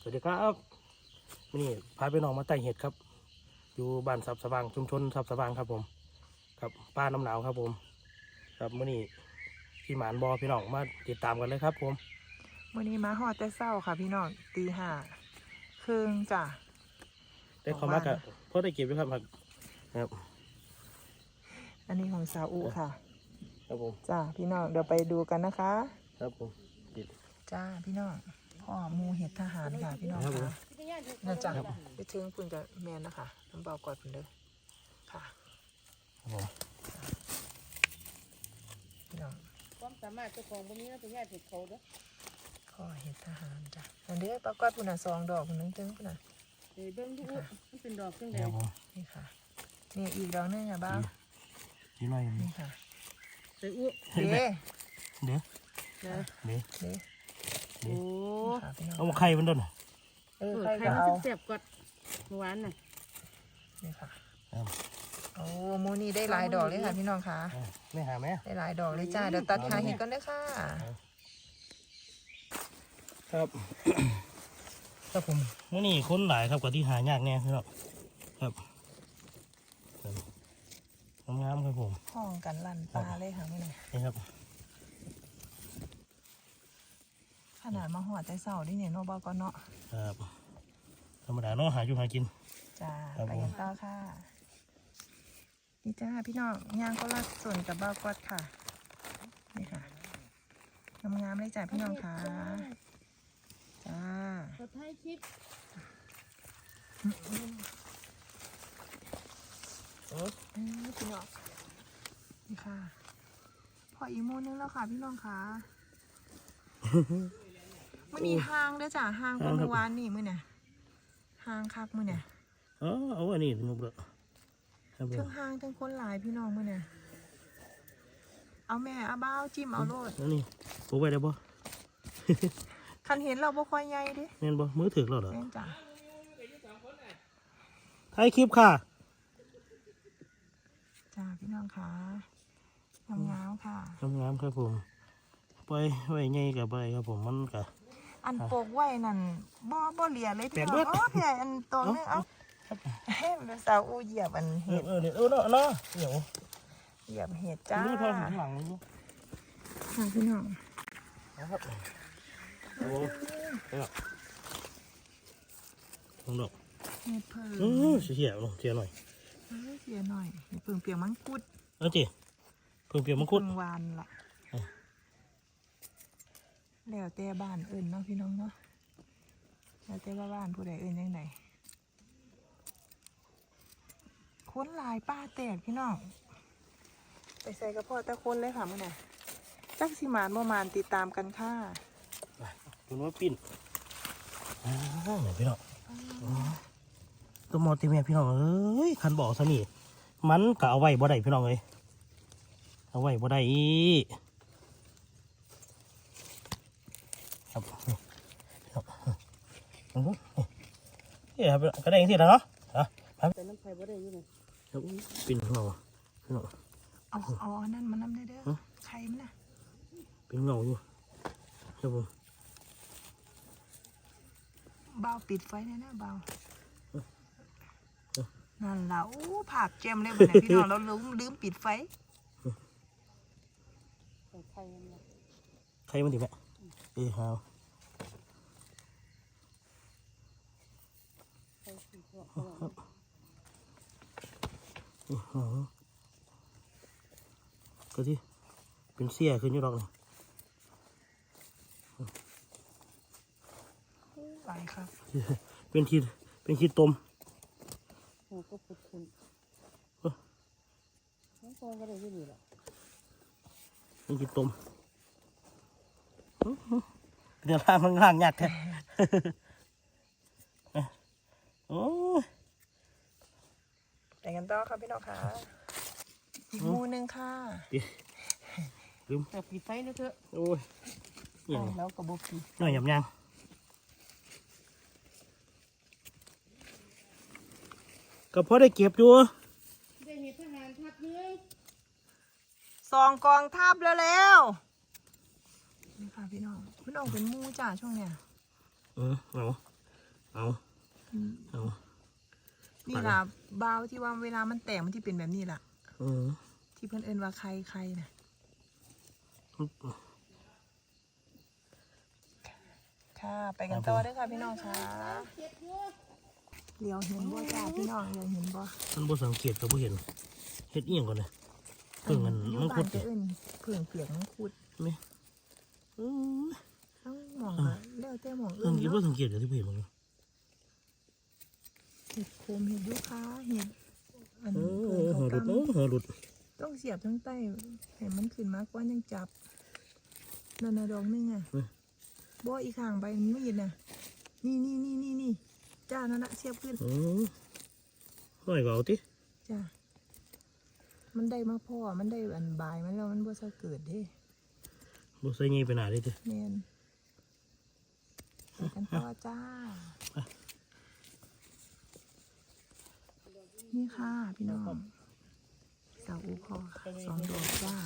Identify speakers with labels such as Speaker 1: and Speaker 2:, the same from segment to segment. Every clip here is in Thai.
Speaker 1: สวัสดีครับวันนี่พาไปน้องมาไต่เห็ดครับ อยู่บ้านสับสว่างชุมชนสับสว่างครับผมครับป้าน้ำหนาวครับผม ครับมื่อนี้พี่หมานบอพี่น้องมาติดตามกันเลยครับ ผม
Speaker 2: วันนี้มาหอดแต่เศร้าค่ะ พี่น้องตีห้าครึ่งจ้ะ
Speaker 1: ได้ความรักอะเพราะได้เก็บด้วยครับครับครับ
Speaker 2: อันนี้ของสาวอุค่ะ
Speaker 1: ครับผม
Speaker 2: จ้าพี่น้องเดี๋ยวไปดูกันนะคะ
Speaker 1: ครับผมติด
Speaker 2: จ้าพี่น้อง พ่อหมูเห็ดทหารค่ะพี่น้อง
Speaker 1: ครับผม
Speaker 2: ค่ะน่าจะไปถึงคุณกับแมนนะคะน้ำเบากอดคุณเด้อค่ะ
Speaker 1: ครับผม
Speaker 2: พี่น้อง
Speaker 3: ความสามารถเจ้าของบ่มีแล้วไปญาติผิดเขาเด้อ
Speaker 2: พ่อเห็ดทหารจ้ะอันเด้อปลากอดพุ่นน่ะสองดอกพุ่นนึงถึงพุ่นน่ะ
Speaker 3: เดี๋ยวเบิ่งดูมันเป็นดอกจังได
Speaker 1: ครับผม
Speaker 2: นี่ค่ะนี่อีกดอกหนึงอะบ้าว
Speaker 1: ทีหน่อย
Speaker 2: นี่ค่ะ
Speaker 3: ไปอุ้
Speaker 2: เด้
Speaker 1: เดี๋ยว
Speaker 3: นะ
Speaker 1: เดี๋ยว
Speaker 2: เด้
Speaker 3: โอ้
Speaker 2: นี่ค่ะพี่น้อง
Speaker 1: เอามาไข่มันด้วยนะ
Speaker 2: เออ
Speaker 3: เออ
Speaker 2: ใคร
Speaker 3: ใคร
Speaker 2: ก็
Speaker 3: มัน
Speaker 2: เอา
Speaker 3: สิแซ่บกว่าเมื่อวานน่ะ
Speaker 2: นี่ค่ะ
Speaker 1: ครับ
Speaker 2: โอ้หมูนี่ได้หลายดอกเลยค่ะพี่น้องค่ะ
Speaker 1: อะไม่หาไหม
Speaker 2: ได้หลายดอกเลยจ้าเดี๋ยวตัดขาเห็ดกันเลยค่ะ
Speaker 1: ครับครับผมมื่อนี้คนหลายครับกว่าที่หายากแน่พี่น้องครับครับงามๆครับผม
Speaker 2: ห้องกันลั่นปลาเลยค่ะไม่ไหน
Speaker 1: นี่ครับ
Speaker 2: ข นาดมาหอดแต่เสาดิเนี่ยโนบอกก็เนาะ
Speaker 1: ครับธรรมดาเนาะหาอยู่หากิน
Speaker 2: จ้า
Speaker 1: ครับ
Speaker 2: ไปกันต่อค่ะ นี่จ้าพี่น้องย่างก็ลักส่วนกับบ้ากอดค่ะนี่ค่ะงามๆเลยจ้าพี่น้องค่ะจ้า
Speaker 3: ก็ถ่ายคลิป
Speaker 2: เออพี่น้องนี่ค่ะ พออีกโมนึงแล้วค่ะพี่น้องค่ะ มันมีห้างด้วยจ้ะห้างของเมื่อวานนี่มือเนี่ยห้างคักมือเนี่ย
Speaker 1: อ๋อเอาอันนี้นุบเลยครับผ
Speaker 2: ทั้
Speaker 1: ม
Speaker 2: งห้างทั้งคนหลายพี่น้องมือเนี่ยเอาแม่เอาบ้าวจิ้มเอาโลด
Speaker 1: แล้วนี่ปลูกไว้ได้บ่
Speaker 2: คันเห็นเราบ่ค่อยใหญ่เดิ
Speaker 1: แม่นบ่มือถือเราเหรอ
Speaker 2: แม่นจ้ะ
Speaker 1: ถ่ายคลิปค่ะ
Speaker 2: จ้าพี่น้องค่ะงามๆค่ะ
Speaker 1: งามๆครับผมไปไว้ไงกับไปครับผมมันกะ
Speaker 2: อันโปกไว้นั่นบ่บ่เหลียเลยพี่น้
Speaker 1: แป
Speaker 2: อ
Speaker 1: ด
Speaker 2: ง
Speaker 1: เบิด
Speaker 2: อ๋อพี่ใหญ่อันตรงนึงเอ้าเฮ้ยมันสาวอูเหยียบอัน
Speaker 1: เอ
Speaker 2: เห็
Speaker 1: อ
Speaker 2: ด
Speaker 1: เออเนี่ยเออเนาะเนาะเดี๋ยว
Speaker 2: เหยียบเห็ดจ้า
Speaker 1: นี่พอหันหลังนี่
Speaker 2: ค่ะพี่น้อง
Speaker 1: นะครับโอ้เดี๋ยวลองดอก
Speaker 2: เห็ดเพิ่
Speaker 1: เออเสียลงเสียหน่อย
Speaker 2: เออเสียหน่อยเห็ดเพิ่งเปียกมังคุด
Speaker 1: เอาจีเพิ่งเปลี่ยนมังคุด
Speaker 2: เพิ่งวานล่ะ
Speaker 1: เออ
Speaker 2: แล้วแต่บ้านเอื่นเนาะพี่น้องเนาะแล้วแต่ว่าบ้านผู้ใดเอื่นยังไงคนหลายป้าแตกพี่น้องไปใส่กระเพาะตะคนเลยค่ะมื่อน่ะจักสิหมานบ่หมานติดตามกันค่ะ
Speaker 1: คุณว่าปิ้นอ้าวพี่น้องตัวมอติเมียพี่น้องเอ้ยคันบอกซะนี่มันก็เอาไว้บ่ได้พี่น้องเอ้ยเอาไว้บ่ได้อี ครับนี่ครับอื้อหือนี่ครับก็ได้ยังที่แล้วเนาะอะ
Speaker 3: แต่น้ำไผบ่ได้อยู่นี่
Speaker 1: ครับปิ้นของเราพี่น้อง
Speaker 2: เอาเอาอันนั่นมานำได้เด้อ
Speaker 1: ฮะ
Speaker 2: ใครมันน่ะ
Speaker 1: เป็นเงาอยู่ครับผม
Speaker 2: เบาปิดไฟแน่นะเบานั่นล่ะโอ้ผาบเจมเลยบ่เนี่ยพี่น้องเราลืมลืมปิดไฟ
Speaker 3: แต่ไผมันน่ะ
Speaker 1: ใครมันดีไหมเออฮาว
Speaker 3: ไผสิเพราะเพราะว่า
Speaker 1: อื้อหือ ก็ที่เป็นเสียขึ้นอยู่ดอกนี่
Speaker 2: ไปครับ
Speaker 1: เป็นขีดเป็นขีดตม
Speaker 3: หัวก็พุดขึ้น
Speaker 1: เอ้อ
Speaker 3: น้องฟองก็ได้อยู่นี่ล่ะ
Speaker 1: เป็นขีดตมเดี๋ยวล่างมันล่างยากแท้ โอ้ย
Speaker 2: ไป กันต่อครับพี่น้องค่ะอีกหมูหนึงค่ะ
Speaker 3: แต่ปิดไฟนะเถอะ
Speaker 1: โอ้ยอหย่าง
Speaker 2: แล้วก็บกี
Speaker 1: หน่อยหยำยางก็พอได้เก็บอยู่
Speaker 3: ได้เห็ดทหารทับหนึง
Speaker 2: สองกองทับแล้วแล้วนี่ค่ะพี่น้องพี่น้องเป็นหมูจ้าช่วงเนี้ย
Speaker 1: เออเอาเอาเอา
Speaker 2: นี่ล่ะบาวที่ว่าเวลามันแตกมันที่เป็นแบบนี้ล่ะ
Speaker 1: เออ
Speaker 2: ที่เพื่อนเอินว่าใครใครน่ะค่ะ ไปกันต่อเด้วยค่ะพี่น้องค่ะ
Speaker 3: เจ็บอยู่
Speaker 2: เลี้ยวเห็นบ่จ้าพี่น้องเลี้ยวเห็นบ่
Speaker 1: มันบ่สังเกตก็บ่เห็นเฮ็ดเอียงก่อนเลยเพิ่งมัน
Speaker 2: อยู่
Speaker 1: มัน
Speaker 2: บ้า
Speaker 1: คุ
Speaker 2: น
Speaker 1: ด
Speaker 2: จะเอิ้นเผื่งเปียกมังคุด
Speaker 1: ไหมเออ
Speaker 2: ทั้งหมองก็แล้วแต่หมอง
Speaker 1: เพิ่
Speaker 2: อื่
Speaker 1: ง
Speaker 2: น
Speaker 1: คิด
Speaker 2: เนาะ
Speaker 1: ว่าสังเกตเดี๋ยวที่เพิ่นมึง
Speaker 2: เห็ดโคมเห็ดยูคาเห็ดอัน
Speaker 1: โอ้
Speaker 2: นี้
Speaker 1: โห
Speaker 2: เพิ่น
Speaker 1: หัว
Speaker 2: เขา
Speaker 1: หลุดโอ้
Speaker 2: กำ
Speaker 1: หัวหลุด
Speaker 2: ต้องเสียบทั้งใต้ให้มันขึ้นมากกว่ายังจับนั่นน่ะดอกหนึงอะบ่อีกข้างใบมันไม่ยินน่ะ นี่นี่นี่นี่นี่จ้านั่นน่ะเสียบขึ้น
Speaker 1: โอ้ห้อยก็เอาติ
Speaker 2: จ้ามันได้มาพ่อ มันได้อันบายมันแล้วมันบ่ซะเกิดเด้
Speaker 1: บ่ใส่งี้ไปหน้าดิติ
Speaker 2: แม่นไปกันต่อจ้า นี่ค่ะพี่น้องเสาอูคอค่ะสองดอกจ้า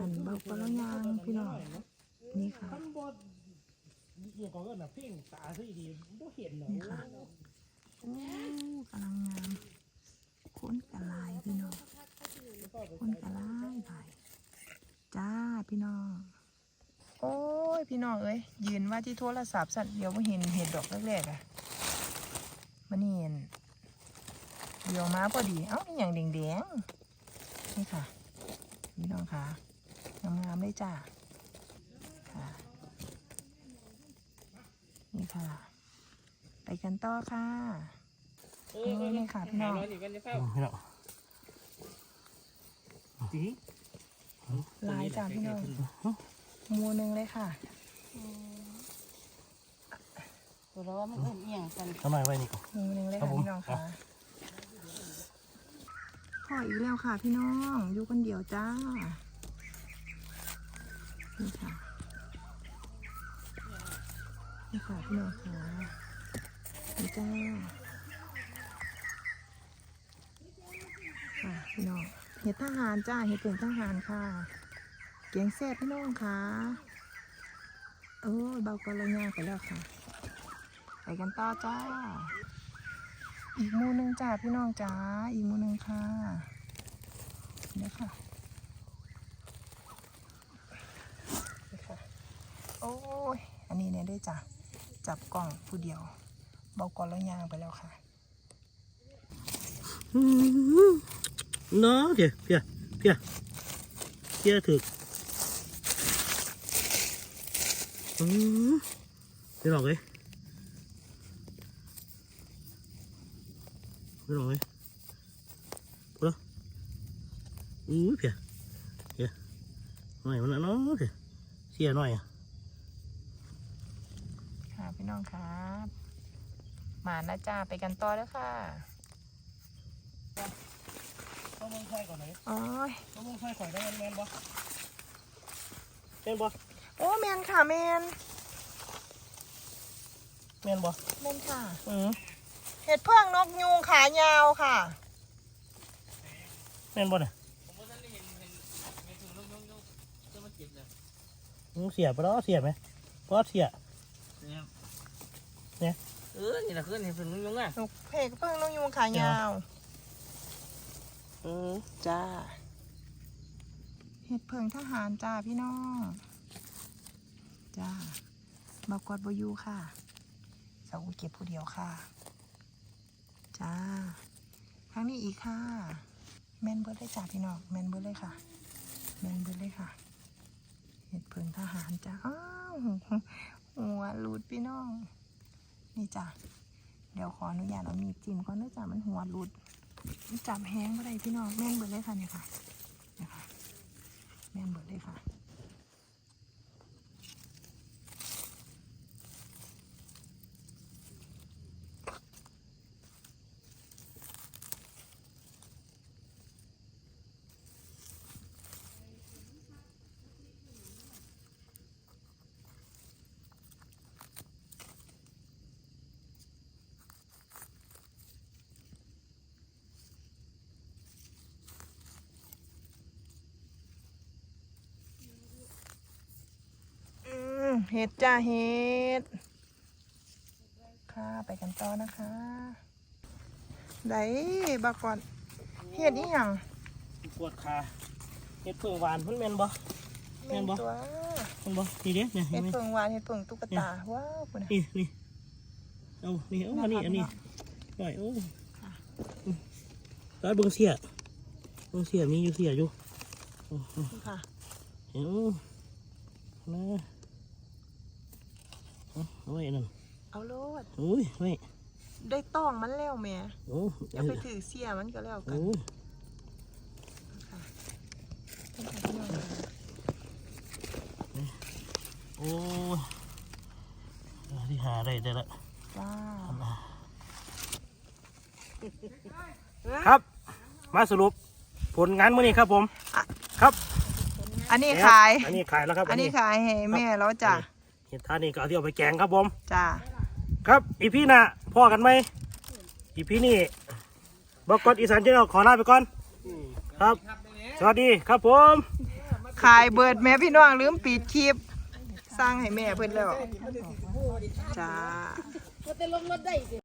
Speaker 2: อันเบากระยางพี่น้องนี่ค่ะ
Speaker 1: มันบ่เอียงก่อนก็น่ะเพ่งตาซะดีบ่เห็นน่ะ
Speaker 2: นี่ค่ะโอ้กำลังงามค้นกระลายพี่น้องค้นกระลายไปจ้าพี่น้องโอ้ยพี่น้องเอ้ยยืนว่าที่โทรศัพท์สัตว์เดียวไม่เห็นเห็ดดอกแรกๆอะมันนี่เห็น เดียวมาพอดี เอ้าอหย่างแดงๆนี่ค่ะพี่น้องค่ะงามๆเลยจ้าค่ะนี่ค่ะ ไปกันต่อค่ะนี่ค่ะพี่น้อง
Speaker 1: พี่น้องจริง
Speaker 2: หลายจ้าพี่น้องมูหนึ่งเลยค่ะ
Speaker 3: ตัวเราว่ามันเอิ้นเอียงกัน
Speaker 1: ทำไมไว้นี่ก่อน
Speaker 2: มูหนึ่งเลย
Speaker 1: ค่ะ ผม
Speaker 2: พี่น้ อีกแล้วค่ะพี่น้องอยู่คนเดียวจ้า นี่ค่ะ นี่ค่ะพี่น้องค่ะนี่จ้าค่ะพี่น้องเห็ดทหารจ้าเห็ดเป็นทหารค่ะเกียงแซ่บพี่น้องค่ะเออเบากระยาไปแล้วค่ะไปกันต่อจ้าอีกมูนึงจ้าพี่น้องจ้าอีกมูนึงค่ะ เดี๋ยวค่ะเดี๋ยวค่ะ โอ้ย อันนี้เนี่ยได้จ้ะจับกล่องผู้เดียว เบากระยางไปแล้วค่ะ
Speaker 1: เนาะเดี๋ยวเพียเพียเพียถึกอืมไม่หรอกเลยไม่หรอกเลยพูดแล้ว อู้เพียเพียหน่อยมันนะเนาะเพียเสียหน่อยอะ
Speaker 2: ค่ะพี่น้องครับมานะจ้าไปกันต่อแล้วค่ะ
Speaker 1: ต้องมึงใส่ก่อนไหน
Speaker 2: โอ้ย
Speaker 1: ต้องมึงใส่ก่อนได้แมนบ่แมนบ่
Speaker 2: โอ้แมนค่ะแมน
Speaker 1: แมนบ่
Speaker 2: แมนค่ะ
Speaker 1: อืม
Speaker 2: เห็ดเพื่องนกยูงขายาวค่ะ
Speaker 1: แมนบ่เนี่ย มึงเสียไปแล้วเสียไหมเพราะเสีย
Speaker 3: เออนี่แหละคือนี่เป็นยุ่งอะ
Speaker 2: นกเพกเพื่องนกยูงขายาว
Speaker 1: อืม
Speaker 2: จ้าเห็ดเพิงทหารจ้าพี่น้องจ้าบากอดบอยูค่ะสาวเก็บผู้เดียวค่ะ จ้าครั้งนี้อีกค่ะ แมนเบิร์ดเลยจ้าพี่น้องแมนเบิร์ดเลยค่ะ แมนเบิร์ดเลยค่ะเหารจ้าหัวรูดพี่น้อง นี่จ้าเดี๋ยวขออนุญาตเอามีจิ้มก่อนนะจ้ะมันหัวรูดจับแห้งก็ได้พี่น้องแม่นเบิดเลยค่ะเนี่ยค่ะเนี่ยค่ะแม่นเบิดเลยค่ะ อืม เห็ดจ้าเห็ดค่ะไปกันต่อนะคะได้บากอนเฮ็ดอีหยัง
Speaker 1: ปวดขาเห็ดเฟืองหวานมันแม่นบ่แม่นบ่
Speaker 2: ตัว
Speaker 1: แม่นบ่นี่เด้เนี่ย
Speaker 2: เฮ็
Speaker 1: เห็
Speaker 2: ด
Speaker 1: นไหม
Speaker 2: เพิงหวานเฮ็ดเพิงตุ๊กตาว้าวคุณน่ะ
Speaker 1: นี่นี่เอานี่เอาอันนี้อันนี้หน่อยโอ้ร้อยเบิ่งเสียเบิ่งเสียมีอยู่เสียอยู่
Speaker 2: นี่ค่ะ
Speaker 1: เอ้านะ เอาเอาไว้นั่น
Speaker 2: เอาโลด
Speaker 1: โอ้ยไว้
Speaker 2: ได้ต้องมันแล้วแม่
Speaker 1: โอ้
Speaker 2: อย่าไปถือเสียมันก็แล้วกัน
Speaker 1: โอ้ย
Speaker 2: ค่ะนี่ค่ะพี่น้องค่ะ
Speaker 1: โอ้ยที่หาได้ได้ละ
Speaker 2: ว้าว
Speaker 1: ครับ มาสรุปผลงานมื้อนี้ครับผม ครับ
Speaker 2: อันนี้ขาย
Speaker 1: อันนี้ขายแล้วครับ
Speaker 2: อันนี้ขายให้แม่แล้วจ้ะ
Speaker 1: เห็ด ท่านี่ก็เอาที่เอาไปแกงครับผม
Speaker 2: จ้า
Speaker 1: ครับ อีพีหน้าพ่อกันไหม อีพีนี้บอกกดอีสานเจ้าขอลาไปก่อน ครับ สวัสดีครับผม
Speaker 2: ขายเบิดแม่พี่น้องลืมปิดคลิป สร้างให้แม่เพิ่นแล้ว จ้า
Speaker 3: ก็จะลงรถได้สิ